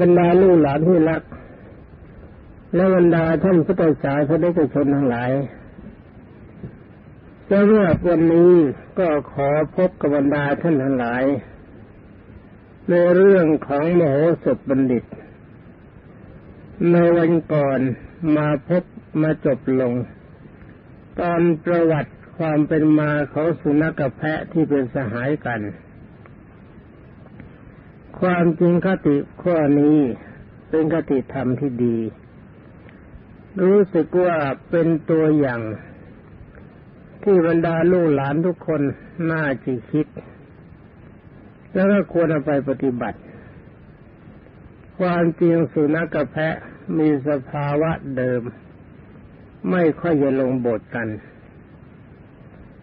บรรดาลูกหลานที่รัก และบรรดาท่านพุทธศาสนิกชนทั้งหลายสำหรับวันนี้ก็ขอพบกับบรรดาท่านทั้งหลาย ในเรื่องของมโหสถบัณฑิต ในวันก่อนมาพบมาจบลง ตอนประวัติความเป็นมาของสุนัขกับแพะที่เป็นสหายกัน ความจริงคติข้อนี้เป็นคติธรรมที่ดี รู้สึกว่าเป็นตัวอย่าง ที่บรรดาลูกหลานทุกคนน่าจะคิด แล้วก็ควรเอาไปปฏิบัติ ความจริงสุนัขกับแพะมีสภาวะเดิม ไม่ค่อยจะลงบทกัน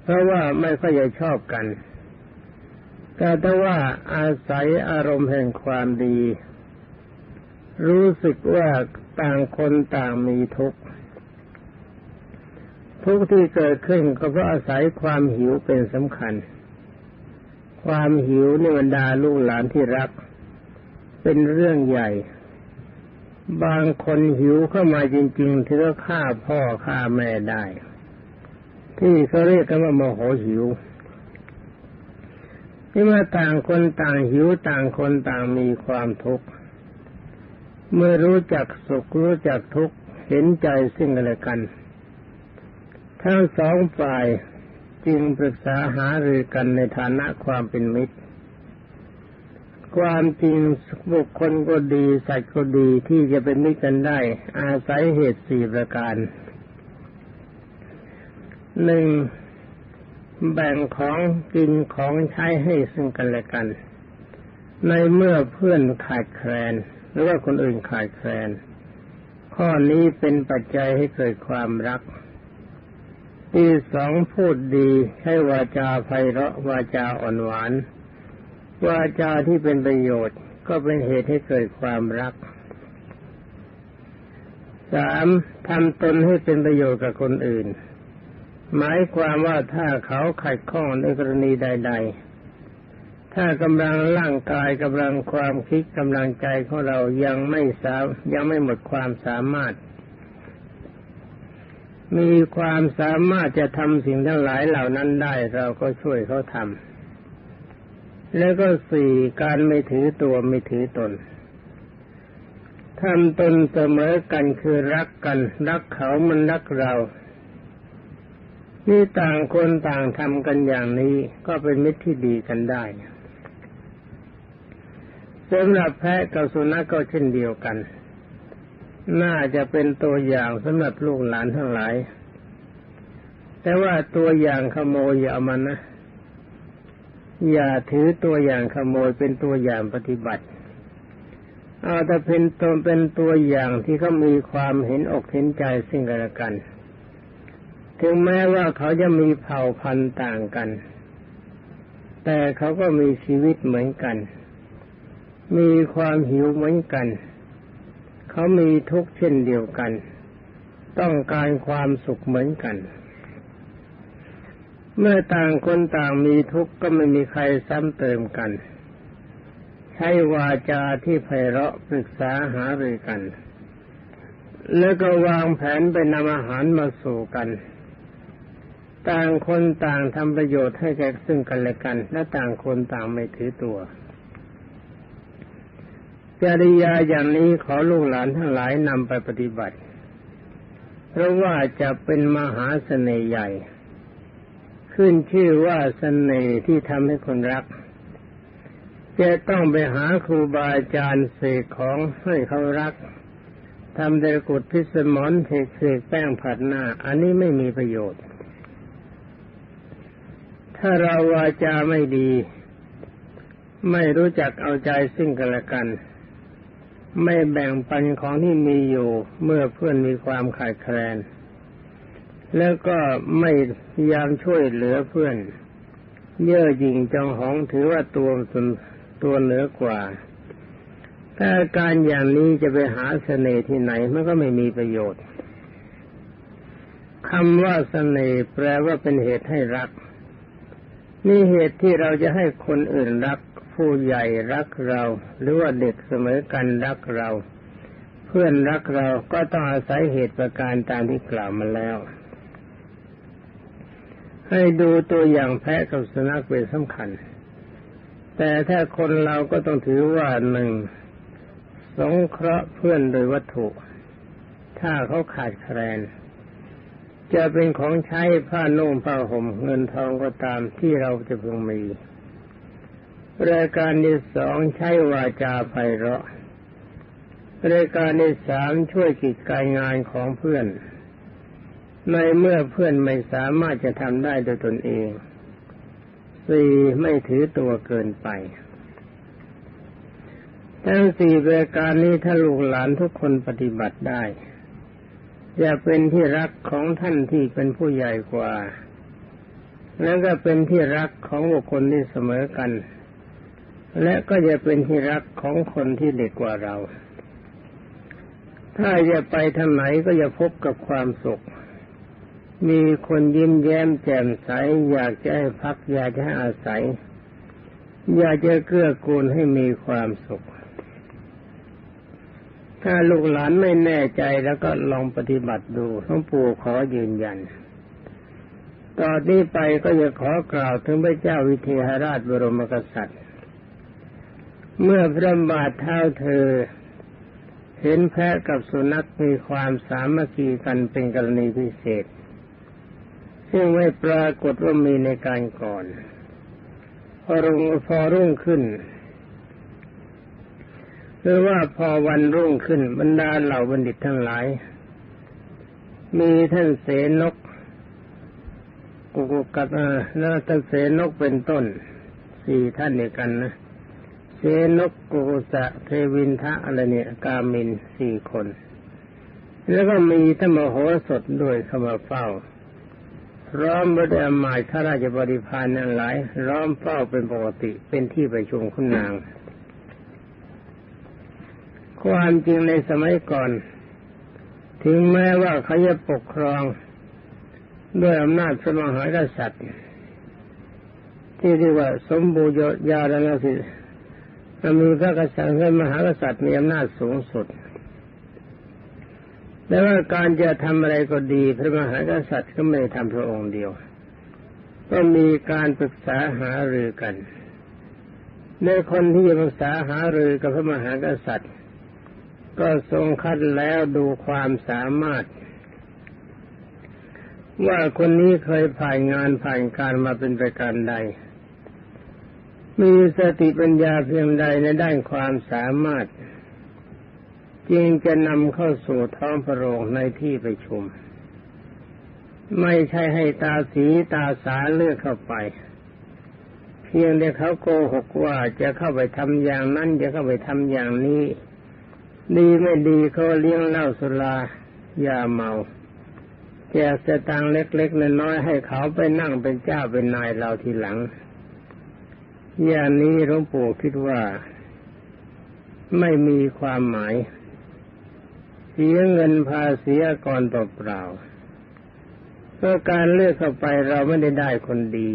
เพราะว่าไม่ค่อยจะชอบกัน แต่ถ้าว่าอาศัยอารมณ์แห่งความดี รู้สึกว่าต่างคนต่างมีทุกข์ทุกที่เกิดขึ้นก็เพราะอาศัยความหิวเป็นสำคัญ ความหิวในบรรดาลูกหลานที่รัก เป็นเรื่องใหญ่ บางคนหิวเข้ามาจริงๆถึงก็ฆ่าพ่อฆ่าแม่ได้ ที่เขาเรียกกันว่าโมโหหิว ที่มาต่างคนต่างหิวต่างคนต่างมีความทุกข์เมื่อรู้จักสุขรู้จักทุกข์เห็นใจซึ่งกันและกัน ทั้งสองฝ่ายจึงปรึกษาหารือกันในฐานะความเป็นมิตร ความจริงบุคคลก็ดีสัตว์ก็ดีที่จะเป็นมิตรกันได้ อาศัยเหตุสี่ประการหนึ่ง แบ่งของกินของใช้ให้ซึ่งกันและกัน ในเมื่อเพื่อนขาดแคลน หรือว่าคนอื่นขาดแคลน ข้อนี้เป็นปัจจัยให้เกิดความรัก ที่สองพูดดีให้วาจาไพเราะวาจาอ่อนหวาน วาจาที่เป็นประโยชน์ก็เป็นเหตุให้เกิดความรักสามทำตนให้เป็นประโยชน์กับคนอื่น หมายความว่าถ้าเขาขัดข้องในกรณีใด ๆ ถ้ากำลังร่างกายกำลังความคิดกำลังใจของเรายังไม่สายังไม่หมดความสามารถ มีความสามารถจะทำสิ่งทั้งหลายเหล่านั้นได้ เราก็ช่วยเขาทำแล้วก็สี่การไม่ถือตัวไม่ถือตนทำตนเสมอกันคือรักกัน รักเขามันรักเรา นี่ต่างคนต่างทำกันอย่างนี้ก็เป็นมิตรที่ดีกันได้สำหรับแพะกับสุนัขก็เช่นเดียวกัน น่าจะเป็นตัวอย่างสำหรับลูกหลานทั้งหลาย แต่ว่าตัวอย่างขโมยอย่ามันนะ อย่าถือตัวอย่างขโมยเป็นตัวอย่างปฏิบัติเอาแต่เป็นตัวเป็นตัวอย่างที่เขามีความเห็นอกเห็นใจซึ่งกันและกัน ถึงแม้ว่าเขาจะมีเผ่าพันธุ์ต่างกัน แต่เขาก็มีชีวิตเหมือนกัน มีความหิวเหมือนกัน เขามีทุกข์เช่นเดียวกัน ต้องการความสุขเหมือนกัน เมื่อต่างคนต่างมีทุกข์ก็ไม่มีใครซ้ำเติมกัน ใช้วาจาที่ไพเราะปรึกษาหารือกันแล้วก็วางแผนไปนำอาหารมาสู่กัน ต่างคนต่างทำประโยชน์ให้แก่ซึ่งกันและกัน และต่างคนต่างไม่ถือตัวจริยาอย่างนี้ขอลูกหลานทั้งหลายนำไปปฏิบัติ เพราะว่าจะเป็นมหาเสน่ห์ใหญ่ ขึ้นชื่อว่าเสน่ห์ที่ทำให้คนรัก จะต้องไปหาครูบาอาจารย์เสกของให้เขารักทำเดรกุดพิสมอนเทกเสกแป้งผัดหน้า อันนี้ไม่มีประโยชน์ ถ้าเราวาจาไม่ดี ไม่รู้จักเอาใจซึ่งกันและกัน ไม่แบ่งปันของที่มีอยู่เมื่อเพื่อนมีความขาดแคลน แล้วก็ไม่พยายามช่วยเหลือเพื่อน เย่อหยิ่งจองหองถือว่าตัวตนตัวเหนือกว่าถ้าการอย่างนี้จะไปหาเสน่ห์ที่ไหนมันก็ไม่มีประโยชน์คำว่าเสน่ห์แปลว่าเป็นเหตุให้รัก นี่เหตุที่เราจะให้คนอื่นรักผู้ใหญ่รักเรา หรือว่าเด็กเสมอกันรักเรา เพื่อนรักเราก็ต้องอาศัยเหตุประการตามที่กล่าวมาแล้ว ให้ดูตัวอย่างแพะกับสุนัขเป็นสำคัญ แต่ถ้าคนเราก็ต้องถือว่าหนึ่งสงเคราะห์เพื่อนโดยวัตถุ ถ้าเขาขาดแคลน จะเป็นของใช้ผ้านุ่งผ้าห่มเงินทองก็ตามที่เราจะพึงมีรายการที่สองใช้วาจาไพเราะรายการที่สามช่วยกิจการงานของเพื่อน ในเมื่อเพื่อนไม่สามารถจะทำได้โดยตนเองสี่ไม่ถือตัวเกินไป ทั้งสี่รายการนี้ถ้าลูกหลานทุกคนปฏิบัติได้ จะเป็นที่รักของท่านที่เป็นผู้ใหญ่กว่า แล้วก็เป็นที่รักของบุคคลที่เสมอกัน และก็จะเป็นที่รักของคนที่เด็กกว่าเรา ถ้าจะไปทางไหนก็จะพบกับความสุข มีคนยิ้มแย้มแจ่มใส อยากจะให้พักอยากจะให้อาศัย อยากจะเกื้อกูลให้มีความสุข ถ้าลูกหลานไม่แน่ใจแล้วก็ลองปฏิบัติดูหลวงปู่ขอยืนยัน ต่อนนี้ไปก็จะขอกล่าวถึงพระเจ้าวิเทหราชบรมกษัตริย์ เมื่อพระบาทเท้าเธอ เห็นแพะกับสุนัขมีความสามัคคีกันเป็นกรณีพิเศษ ซึ่งไม่ปรากฏว่ามีในการก่อน พอรุ่งพอรุ่งขึ้น หรือว่าพอวันรุ่งขึ้นบรรดาเหล่าบัณฑิตทั้งหลาย มีท่านเสนกกุกุกัตแล้วท่านเสนกเป็นต้นสี่ท่านเดียกันนะเสนกกุกุสะเทวินทะอะไรเนี่ย กามินสี่คน แล้วก็มีท่านมโหสถด้วยเข้ามาเฝ้าพร้อมด้วยอมาตข้าราชบริพารนั้นหลายร้อมเฝ้าเป็นปกติเป็นที่ประชุมคุณนาง ความจริงในสมัยก่อน ถึงแม้ว่าเขาจะปกครองด้วยอำนาจสมหากษัตริย์ ที่เรียกว่าสมบูรณ์ยาแลนะสิมีพระกษัตริย์เป็นมหากษัตริย์มีอำนาจสูงสุด แต่ว่าการจะทำอะไรก็ดี พระมหากษัตริย์ก็ไม่ได้ทำพระองค์เดียว ก็มีการปรึกษาหารือกันในคนที่จะปรึกษาหารือกับพระมหากษัตริย์ ก็ทรงคัดแล้วดูความสามารถ ว่าคนนี้เคยผ่านงานผ่านการมาเป็นประการใด มีสติปัญญาเพียงใดในด้านความสามารถ จึงจะนำเข้าสู่ท้องพระโรงในที่ประชุม ไม่ใช่ให้ตาสีตาสาเลือกเข้าไปเพียงแต่เขาโกหกว่าจะเข้าไปทำอย่างนั้นจะเข้าไปทำอย่างนี้ ดีไม่ดีเขาเลี้ยงเหล้าสุรายาเมาแจกสตางเล็กๆน้อยๆให้เขาไปนั่งเป็นเจ้าเป็นนายเราทีหลัง อย่างนี้หลวงปู่คิดว่า ไม่มีความหมาย เสียเงินภาษีก่อนเปล่าเพราะการเลือกเข้าไปเราไม่ได้ได้คนดี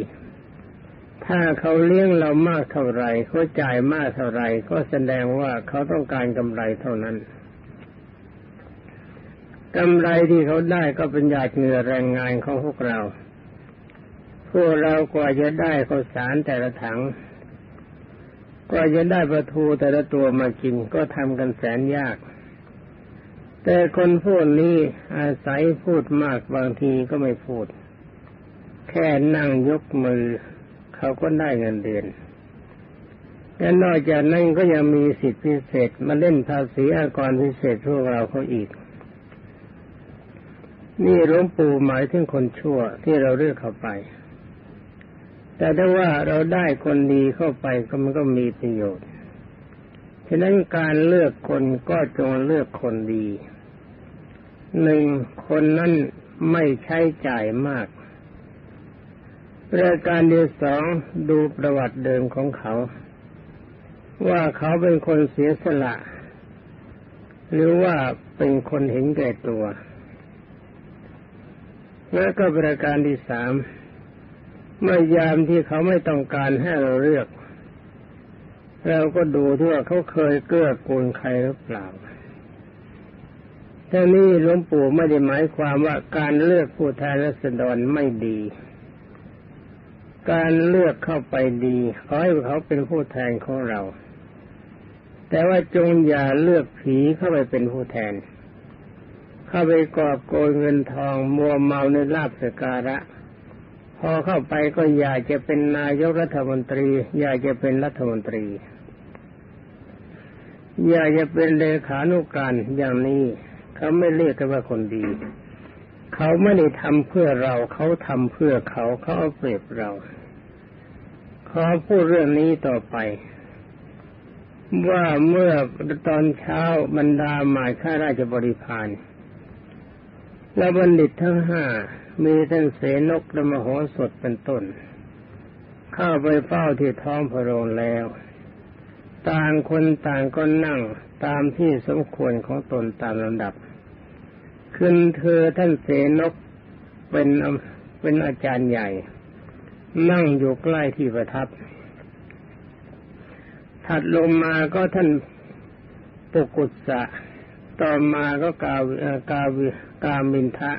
ถ้าเขาเลี้ยงเรามากเท่าไรเขาจ่ายมากเท่าไรก็แสดงว่าเขาต้องการกำไรเท่านั้นกำไรที่เขาได้ก็เป็นหยาดเหงื่อแรงงานของพวกเรา พวกเรากว่าจะได้ข้าวสารแต่ละถังกว่าจะได้ประทูแต่ละตัวมากินก็ทำกันแสนยาก แต่คนพวกนี้อาศัยพูดมากบางทีก็ไม่พูด แค่นั่งยกมือ เขาก็ได้เงินเดือนและนอกจากนั้นก็ยังมีสิทธิพิเศษมาเล่นภาษีอากรพิเศษพวกเราเขาอีก นี่หลวงปู่หมายถึงคนชั่วที่เราเลือกเข้าไป แต่ถ้าว่าเราได้คนดีเข้าไปก็มันก็มีประโยชน์ฉะนั้นการเลือกคนก็จงเลือกคนดีหนึ่งคนนั้นไม่ใช้จ่ายมาก รายการที่สองดูประวัติเดิมของเขา ว่าเขาเป็นคนเสียสละ หรือว่าเป็นคนเห็นแก่ตัว แล้วก็ประการที่สามเมื่อยามที่เขาไม่ต้องการให้เราเลือก เราก็ดูที่ว่าเขาเคยเกื้อกูลใครหรือเปล่าท่านี้หลวงปู่ไม่ได้หมายความว่าการเลือกผู้แทนรัศดรไม่ดี การเลือกเข้าไปดีขอให้เขาเป็นผู้แทนของเรา แต่ว่าจงอย่าเลือกผีเข้าไปเป็นผู้แทน เข้าไปกอบโกยเงินทองมัวเมาในลาบสการะ พอเข้าไปก็อยากจะเป็นนายกรัฐมนตรี อยากจะเป็นรัฐมนตรี อยากจะเป็นเลขานุการอย่างนี้ เขาไม่เรียกกันว่าคนดีเขาไม่ได้ทำเพื่อเราเขาทำเพื่อเขาเขาเอาเปรียบเรา ขอพูดเรื่องนี้ต่อไป ว่าเมื่อตอนเช้าบรรดาหมายข้าราชบริพารและบัณฑิตทั้งห้ามีท่านเสนกและมโหสถเป็นต้น เข้าไปเฝ้าที่ท้องพระโรงแล้ว ต่างคนต่างก็นั่งตามที่สมควรของตนตามลำดับ ขึ้นเธอท่านเสนกเป็นเป็นอาจารย์ใหญ่ นั่งอยู่ใกล้ที่ประทับ ถัดลงมาก็ท่านปุกุสะต่อมาก็กาวกาวิกามินทะ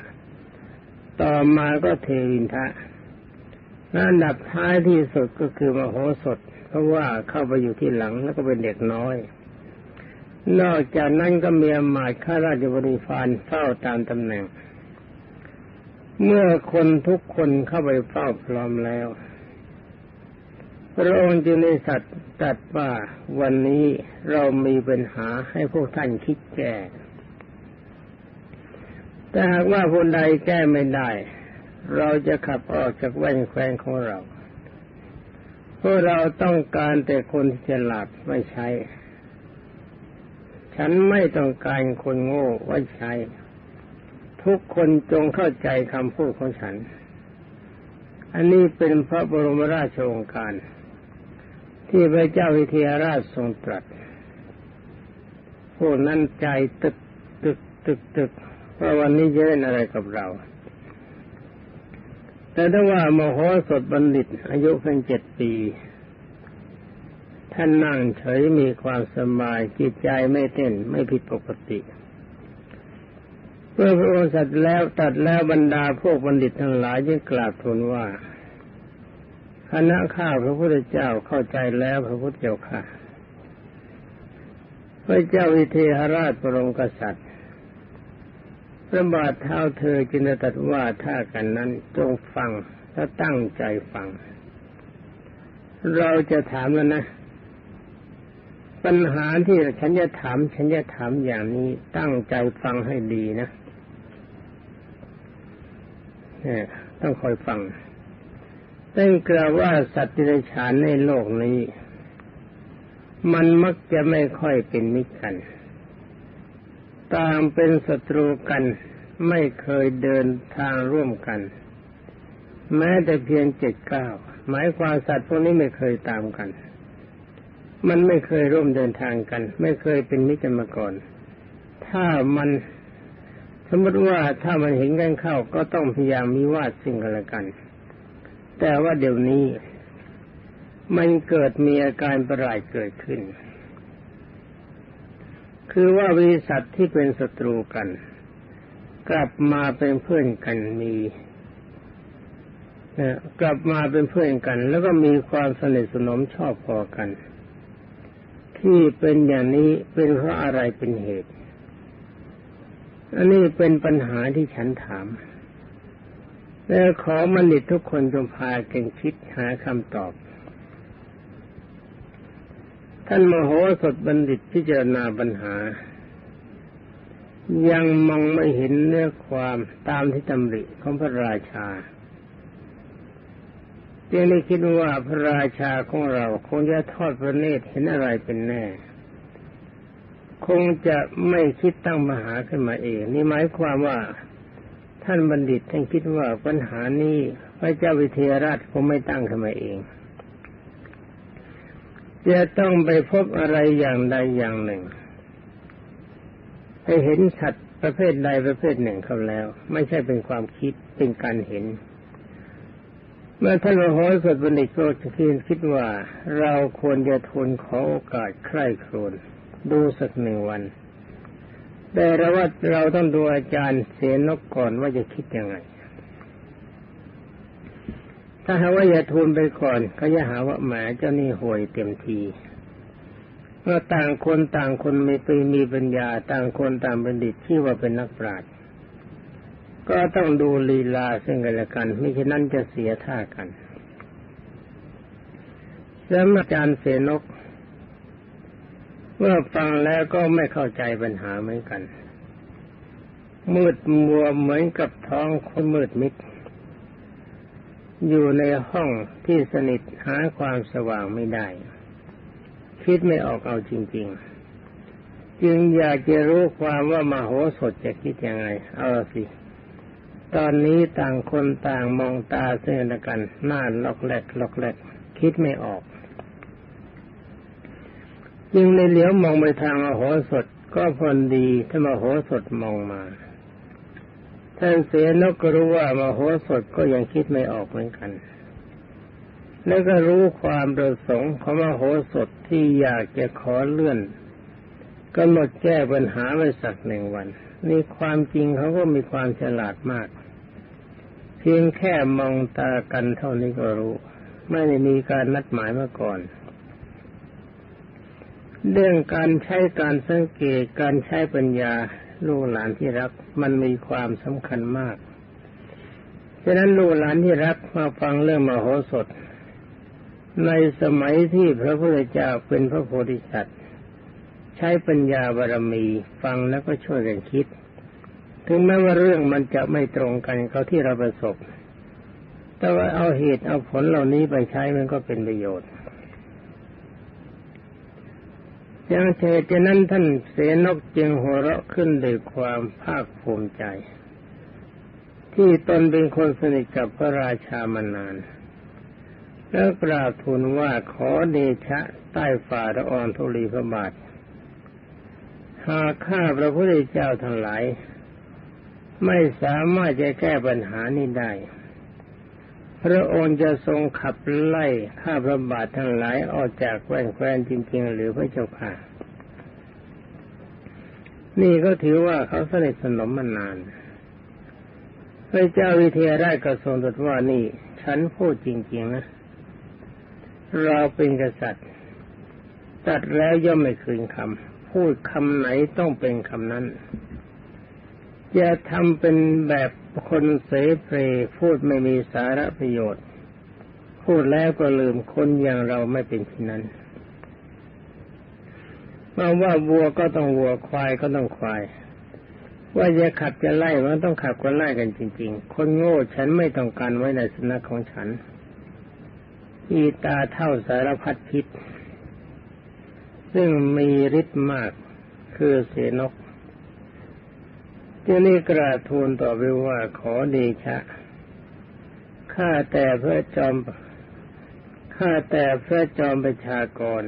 ต่อมาก็เทวินทะอันดับท้ายที่สุดก็คือมโหสถ เพราะว่าเข้าไปอยู่ที่หลังแล้วก็เป็นเด็กน้อย นอกจากนั้นก็มีอมาตข้าราชบริพารเฝ้าตามตำแหน่ง เมื่อคนทุกคนเข้าไปเฝ้าพร้อมแล้ว พระองค์จึงได้สัตว์ตัดว่าวันนี้เรามีปัญหาให้พวกท่านคิดแก้แต่หากว่าคนใดแก้ไม่ได้ เราจะขับออกจากแว่นแคว้นของเราเพราะเราต้องการแต่คนที่ฉลาดไม่ใช่ฉันไม่ต้องการคนโง่ไว้ใช้ ทุกคนจงเข้าใจคำพูดของฉัน อันนี้เป็นพระบรมราชโองการ ที่พระเจ้าวิเทหราชทรงตรัสพวกนั้นใจตึกตึกตึกตึกว่าวันนี้จะเล่นอะไรกับเรา แต่ถ้าว่ามโหสถบัณฑิต อายุเพียงเจ็ดปี ท่านนั่งเฉยมีความสบายจิตใจไม่เต้นไม่ผิดปกติ มื่อพระองค์สัตว์แล้วตัดแล้วบรรดาพวกบัณฑิตทั้งหลายจึงกราบทูลว่าคณะข้าพระพุทธเจ้าเข้าใจแล้วพระพุทธเจ้าค่ะพระเจ้าวิเทหราชบรมกษัตริย์พระบาทเท้าเธอจึงตรัสว่าถ้ากันนั้นจงฟังและตั้งใจฟัง เราจะถามแล้วนะ ปัญหาที่ฉันจะถาม ฉันจะถามอย่างนี้ตั้งใจฟังให้ดีนะ ต้องคอยฟังตั้กล่าวว่าสัตว์ที่ไรฉานในโลกนี้ มันมักจะไม่ค่อยเป็นมิตรกันต่างเป็นศัตรูกันไม่เคยเดินทางร่วมกัน แม้แต่เพียงเจ็ดเก้าหมายความสัตว์พวกนี้ไม่เคยตามกัน มันไม่เคยร่วมเดินทางกัน ไม่เคยเป็นมิตรมาก่อน ถ้ามัน สมมติว่าถ้ามันเห็นกันเข้าก็ต้องพยายามมีวาดสิ่งกันละกัน แต่ว่าเดี๋ยวนี้ มันเกิดมีอาการประหลาดเกิดขึ้น คือว่าบริษัทที่เป็นศัตรูกัน กลับมาเป็นเพื่อนกันมีกลับมาเป็นเพื่อนกัน แล้วก็มีความสนิทสนมชอบพอกัน ที่เป็นอย่างนี้เป็นเพราะอะไรเป็นเหตุ อันนี้เป็นปัญหาที่ฉันถาม และขอมนิตทุกคนจงพากันคิดหาคำตอบ ท่านมโหสถบัณฑิตพิจารณาปัญหา ยังมองไม่เห็นเนื้อความตามที่ตำริของพระราชาจึงได้คิดว่าพระราชาของเราคงจะทอดพระเนตรเห็นอะไรเป็นแน่ คงจะไม่คิดตั้งมหาขึ้นมาเอง นี่หมายความว่าท่านบัณฑิตท่านคิดว่าปัญหานี้พระเจ้าวิเทหราชคงไม่ตั้งขึ้นมาเอง จะต้องไปพบอะไรอย่างใดอย่างหนึ่งให้เห็นสัตว์ประเภทใดประเภทหนึ่งเขาแล้ว ไม่ใช่เป็นความคิดเป็นการเห็น เมื่อท่านมโหสถบัณฑิตก็คิดคิดว่าเราควรจะทูลขอโอกาสใคร่ครวญ ดูสักหนึ่งวัน แต่เราว่าเราต้องดูอาจารย์เสนกก่อนว่าจะคิดยังไง ถ้าหาว่าอย่าทูลไปก่อนก็จะหาว่าแหมเจ้านี่ห่วยเต็มทีเมื่อต่างคนต่างคนมีปีมีปัญญา ต่างคนต่างบัณฑิตที่ว่าเป็นนักปราชญ์ก็ต้องดูลีลาซึ่งกันและกันไม่เช่นนั้นจะเสียท่ากันแล้วอาจารย์เสนก เมื่อฟังแล้วก็ไม่เข้าใจปัญหาเหมือนกัน มืดมัวเหมือนกับท้องคนมืดมิด อยู่ในห้องที่สนิทหาความสว่างไม่ได้ คิดไม่ออกเอาจริง ๆ จึงอยากจะรู้ความว่ามโหสถจะคิดยังไง เอาสิ ตอนนี้ต่างคนต่างมองตาเส้นกันหน้าล็อกแลกล็อกแลกคิดไม่ออก ยิ่งในเหลียวมองไปทางมโหสถก็พอดีถ้ามโหสถมองมาท่านเสียนกก็รู้ว่ามโหสถก็ยังคิดไม่ออกเหมือนกัน แล้วก็รู้ความประสงค์ของมโหสถที่อยากจะขอเลื่อนก็หมดแก้ปัญหาไว้สักหนึ่งวัน นี่ความจริงเขาก็มีความฉลาดมาก เพียงแค่มองตากันเท่านี้ก็รู้ ไม่ได้มีการนัดหมายมาก่อน เรื่องการใช้การสังเกตการใช้ปัญญาลูกหลานที่รักมันมีความสำคัญมากฉะนั้นลูกหลานที่รักมาฟังเรื่องมโหสถ ในสมัยที่พระพุทธเจ้าเป็นพระโพธิสัตว์ ใช้ปัญญาบารมีฟังแล้วก็ช่วยกันคิด ถึงแม้ว่าเรื่องมันจะไม่ตรงกันเขาที่เราประสบ แต่ว่าเอาเหตุเอาผลเหล่านี้ไปใช้มันก็เป็นประโยชน์อ ย่างเหตุนั้นท่านเสนกจึงหัวเราะขึ้นด้วยความภาคภูมิใจ ที่ตนเป็นคนสนิทกับพระราชามานาน แล้วกราบทูลว่าขอเดชะใต้ฝ่าละอองธุลีพระบาทหากข้าพระพุทธเจ้าทั้งหลาย ไม่สามารถจะแก้ปัญหานี้ได้ พระองค์จะทรงขับไล่ข้าพระบาททั้งหลายออกจากแคว้นแคว้นจริงๆ หรือพระเจ้าค่ะ นี่ก็ถือว่าเขาสนิทสนมมานานพระเจ้าวิเทหราชกระทรงตรัสว่านี่ ฉันพูดจริง ๆ นะ เราเป็นกษัตริย์ ตัดแล้วย่อมไม่คืนคำพูดคำไหนต้องเป็นคำนั้น อย่าทำเป็นแบบคนเสเพลพูดไม่มีสาระประโยชน์ พูดแล้วก็ลืมคนอย่างเราไม่เป็นเช่นั้น มาว่าวัวก็ต้องวัวควายก็ต้องควาย ว่าจะขับจะไล่มันต้องขับก็ไล่กันจริง ๆ คนโง่ฉันไม่ต้องการไว้ในสนักของฉัน อีตาเท่าสารพัดพิษ ซึ่งมีฤทธิ์มากคือเสนกที่นี่กราทูลต่อไปว่าขอเดชะข้าแต่พระจอมข้าแต่พระจอมประชากร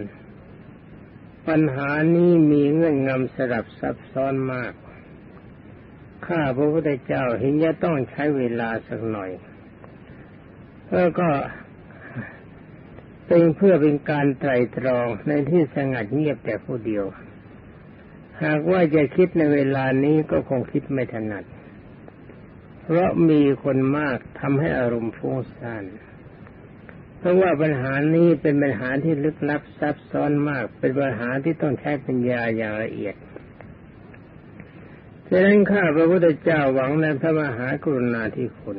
ปัญหานี้มีเงื่อนงำสลับซับซ้อนมาก ข้าพระพุทธเจ้าเห็นจะต้องใช้เวลาสักหน่อย แล้วก็เป็นเพื่อเป็นการไตรตรองในที่สงัดเงียบแต่ผู้เดียว หากว่าจะคิดในเวลานี้ก็คงคิดไม่ถนัด เพราะมีคนมากทำให้อารมณ์ฟุ้งซ่าน เพราะว่าปัญหานี้เป็นปัญหาที่ลึกลับซับซ้อนมาก เป็นปัญหาที่ต้องใช้ปัญญาอย่างละเอียดฉะนั้นข้าพระพุทธเจ้าหวังในพระมหากรุณาธิคุณ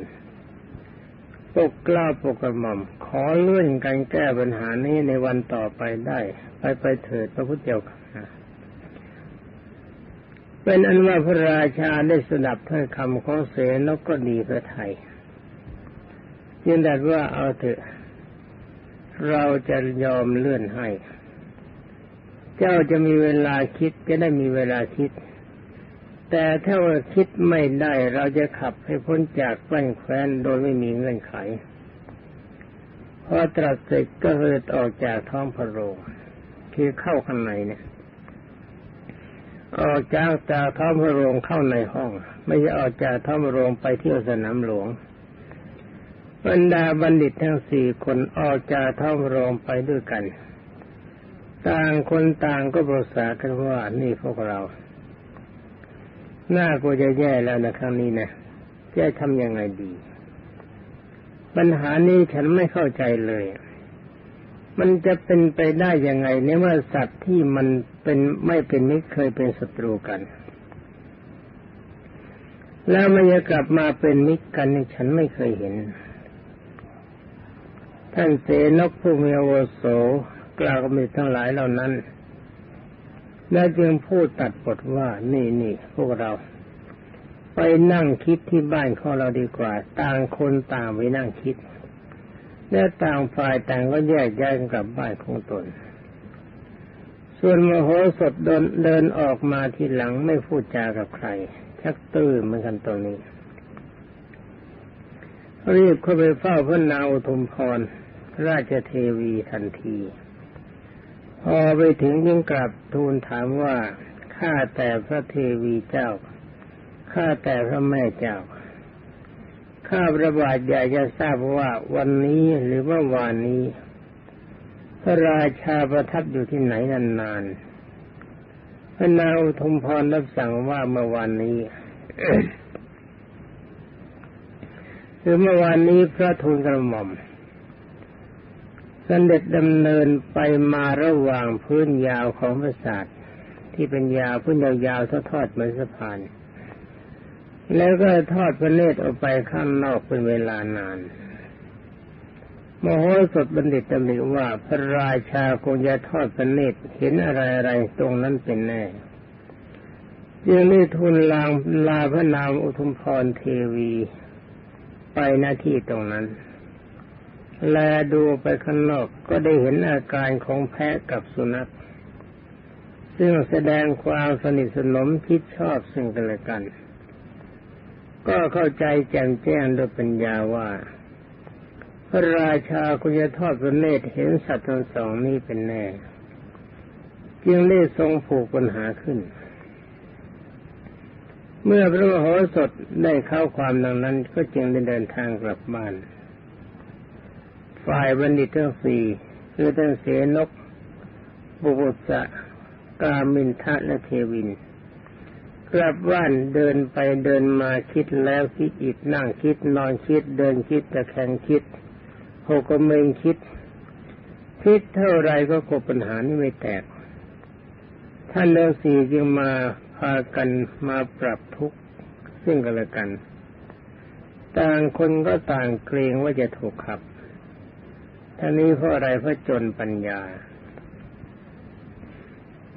ปกกล้าปกกระหม่อม ขอเลื่อนการแก้ปัญหานี้ในวันต่อไปได้ ไปไปเถิดพระพุทธเจ้าค่ะเป็นอันว่าพระราชาได้สดับถ้อยคำของเสนกก็ดีพระไทยยินดัดว่าเอาเถอะ เราจะยอมเลื่อนให้ เจ้าจะมีเวลาคิดจะได้มีเวลาคิด แต่ถ้าว่าคิดไม่ได้เราจะขับให้พ้นจากแคว้นแคว้นโดยไม่มีเงื่อนไขพอตรัสเสร็จก็เหิดออกจากท้องพระโรงคือเข้าข้างในเนี่ย ออกจากจากท้องพระโรงเข้าในห้อง ไม่ใช่ออกจากท้องพระโรงไปเที่ยวสนามหลวง บรรดาบัณฑิตทั้งสี่คนออกจากท้องโรงไปด้วยกัน ต่างคนต่างก็ปรึกษากันว่านี่พวกเรา หน้ากูจะแย่แล้วนะครั้งนี้นะจะทำยังไงดี ปัญหานี้ฉันไม่เข้าใจเลย มันจะเป็นไปได้ยังไงในเมื่อสัตว์ที่มันเป็นไม่เป็นมิตรเคยเป็นศัตรูกันแล้วมันจะกลับมาเป็นมิตรกันฉันไม่เคยเห็น ท่านเสนกผู้มีอวโสกล่าวกับมิตรทั้งหลายเหล่านั้น แล้วจึงพูดตัดบทว่านี่นี่พวกเรา ไปนั่งคิดที่บ้านของเราดีกว่า ต่างคนต่างไปนั่งคิด และต่างฝ่ายต่างก็แยกย้ายกันกลับบ้านของตน ส่วนมโหสถเดินเดินออกมาทีหลังไม่พูดจากับใครชักตื้อเหมือนกันตรงนี้รีบเข้าไปเฝ้าพระนางอุทุมพร ราชเทวีทันที พอไปถึงยิ่งกลับทูลถามว่าข้าแต่พระเทวีเจ้าข้าแต่พระแม่เจ้าข้าประบาทอยากจะทราบว่าวันนี้หรือว่าวานนี้ พระราชาประทับอยู่ที่ไหนนานๆพระนางอุทุมพรรับสั่งว่าเมื่อวานนี้คือเมื่อวานนี้พระทูลกระหม่อม เสด็จดำเนินไปมาระหว่างพื้นยาวของปราสาทที่เป็นยาวพื้นยาวๆทอดเหมือนสะพาน แล้วก็ทอดพระเนตรออกไปข้างนอกเป็นเวลานานมโหสถบัณฑิตตำหนิว่าพระราชาคงจะทอดพระเนตรเห็นอะไรอะไรตรงนั้นเป็นแน่ยังได้ทูลลางลาพระนามอุทุมพรเทวี ไปหน้าที่ตรงนั้น แลดูไปข้างนอกก็ได้เห็นอาการของแพะกับสุนัข ซึ่งแสดงความสนิทสนมคิดชอบซึ่งกันและกัน ก็เข้าใจแจ่มแจ้งด้วยปัญญาว่า พระราชาคุณจะทอดพระเนตรเห็นสัตว์ทั้งสองนี้เป็นแน่จึงได้ทรงผูกปัญหาขึ้น เมื่อพระมโหสถได้เข้าความดังนั้นก็จึงได้เดินทางกลับบ้าน ฝ่ายบัณฑิตทั้งสี่คือท่านเสนก บุบุษะกามินทะและเทวิน กลับบ้านเดินไปเดินมาคิดแล้วคิดอีกนั่งคิดนอนคิดเดินคิดตะแคงคิดหกเมงคิด คิดเท่าไรก็กบปัญหานี้ไม่แตก ท่านเลืองสี่จึงมาพากันมาปรับทุกข์ซึ่งกันและกัน ต่างคนก็ต่างเกรงว่าจะถูกขับ ท่านี้เพราะอะไรเพราะจนปัญญา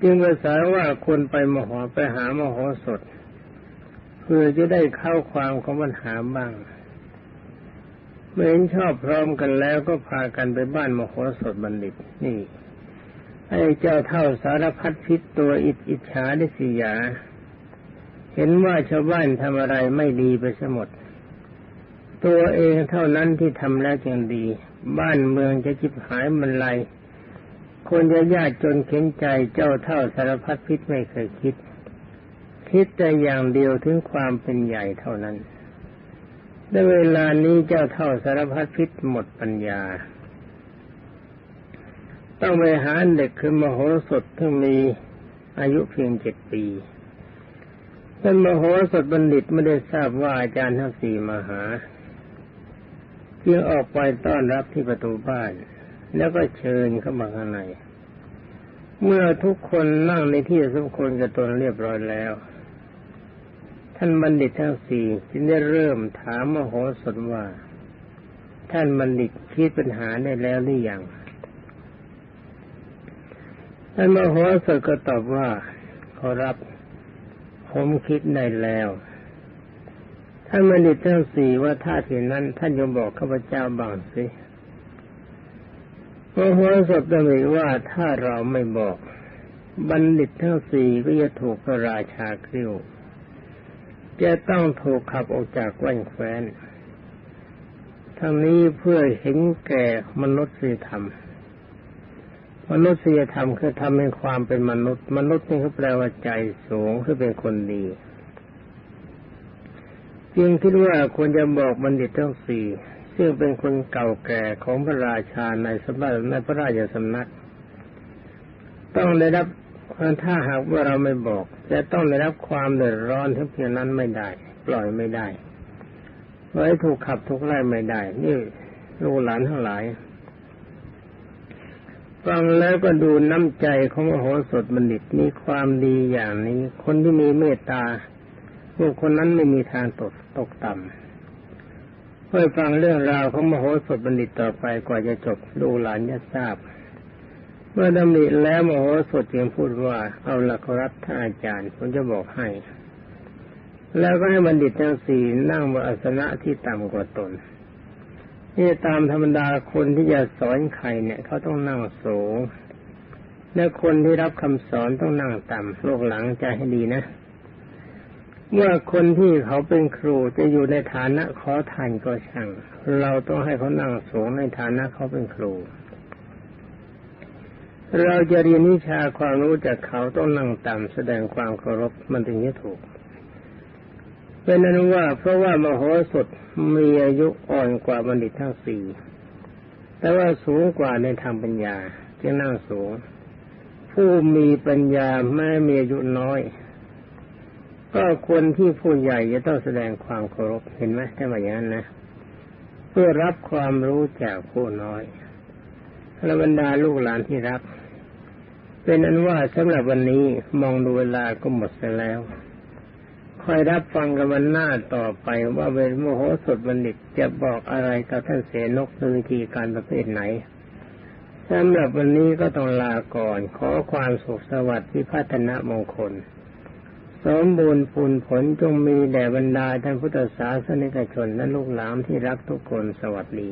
จึงภาษาว่าคนไปมโหไปหามโหสถเพื่อจะได้เข้าความของปัญหาบ้างเมื่อเห็นชอบพร้อมกันแล้วก็พากันไปบ้านมโหสถบัณฑิต นี่ไอ้เจ้าเท่าสารพัดพิษตัวอิจอิจฉาดิสิยา เห็นว่าชาวบ้านทำอะไรไม่ดีไปสมด ตัวเองเท่านั้นที่ทำแล้วจึงดี บ้านเมืองจะจิบหายมันไรคนจะยากจนเข็นใจเจ้าเท่าสารพัดพิษไม่เคยคิด คิดแต่อย่างเดียวถึงความเป็นใหญ่เท่านั้นในเวลานี้เจ้าเท่าสารพัดพิษหมดปัญญา ต้องไปหาเด็กคือมโหสถที่มีอายุเพียงเจ็ดปีท่านมโหสถบัณฑิตไม่ได้ทราบว่าอาจารย์ทั้งสี่มาหา จึงออกไปต้อนรับที่ประตูบ้าน แล้วก็เชิญเข้ามาข้างใน เมื่อทุกคนนั่งในที่สมควรกับตนเรียบร้อยแล้ว ท่านบัณฑิตทั้งสี่จึงได้เริ่มถามมโหสถว่า ท่านบัณฑิตคิดปัญหาได้แล้วหรือยังท่านมโหสถก็ตอบว่าขอรับผมคิดได้แล้ว ท่านบัณฑิตทั้งสี่ว่าถ้าถึงนั้น ท่านยงบอกข้าพเจ้าบ้างสิมโหสถตำหนิว่าถ้าเราไม่บอก บัณฑิตทั้งสี่ก็จะถูกพระราชากริ้วจะต้องถูกขับออกจากแว่นแคว้น ทั้งนี้เพื่อเห็นแก่มนุษยธรรม มนุษยธรรมคือทำให้ความเป็นมนุษย์ มนุษย์นี่เขาแปลว่าใจสูงคือเป็นคนดี จึงคิดว่าควรจะบอกบัณฑิตทั้งสี่ซึ่งเป็นคนเก่าแก่ของพระราชาในสมบัติในพระราชสำนัก ต้องได้รับถ้าหากว่าเราไม่บอก จะต้องได้รับความเดือดร้อนทั้งเพียงนั้นไม่ได้ ปล่อยไม่ได้ไว้ถูกขับทุกไล่ไม่ได้ นี่ลูกหลานทั้งหลาย ฟังแล้วก็ดูน้ำใจของมโหสถบัณฑิตมีความดีอย่างนี้ คนที่มีเมตตาบุคคลนั้นไม่มีทางตก ตกต่ำเพื่อฟังเรื่องราวของมโหสถบัณฑิตต่อไปกว่าจะจบลูกหลานจะทราบ เมื่อดำริแล้วมโหสถจึงพูดว่าเอาละครับท่านอาจารย์ผมจะบอกให้ แล้วก็ให้บัณฑิตทั้งสี่นั่งบนอาสนะที่ต่ำกว่าตนนี่ตามธรรมดาคนที่จะสอนใครเนี่ยเขาต้องนั่งสูงและคนที่รับคำสอนต้องนั่งต่ำโลกหลังใจให้ดีนะ เมื่อคนที่เขาเป็นครูจะอยู่ในฐานะขอทานก็ช่าง เราต้องให้เขานั่งสูงในฐานะเขาเป็นครู เราจะเรียนวิชาความรู้จากเขาต้องนั่งต่ำแสดงความเคารพมันถึงจะถูกเป็นนั้นว่าเพราะว่ามโหสถมีอายุอ่อนกว่าบัณฑิตทั้งสี่แต่ว่าสูงกว่าในทางปัญญาจึงนั่งสูง ผู้มีปัญญาแม้มีอายุน้อย ก็ควรที่ผู้ใหญ่จะต้องแสดงความเคารพเห็นไหมถ้าว่าอย่างนั้นนะ เพื่อรับความรู้จากผู้น้อยและบรรดาลูกหลานที่รักเป็นนั้นว่าสำหรับวันนี้มองดูเวลาก็หมดไปแล้วคอยรับฟังกันวันหน้าต่อไปว่าเป็นโมโหสดบัณฑิตจะบอกอะไรกับท่านเสนกในวิธีการประเภทไหนสำหรับวันนี้ก็ต้องลาก่อน ขอความสุขสวัสดิ์ที่พัฒนามงคล สมบูรณ์ผลผลจงมีแด่บรรดาท่านพุทธศาสนิกชนและลูกหลานที่รักทุกคนสวัสดี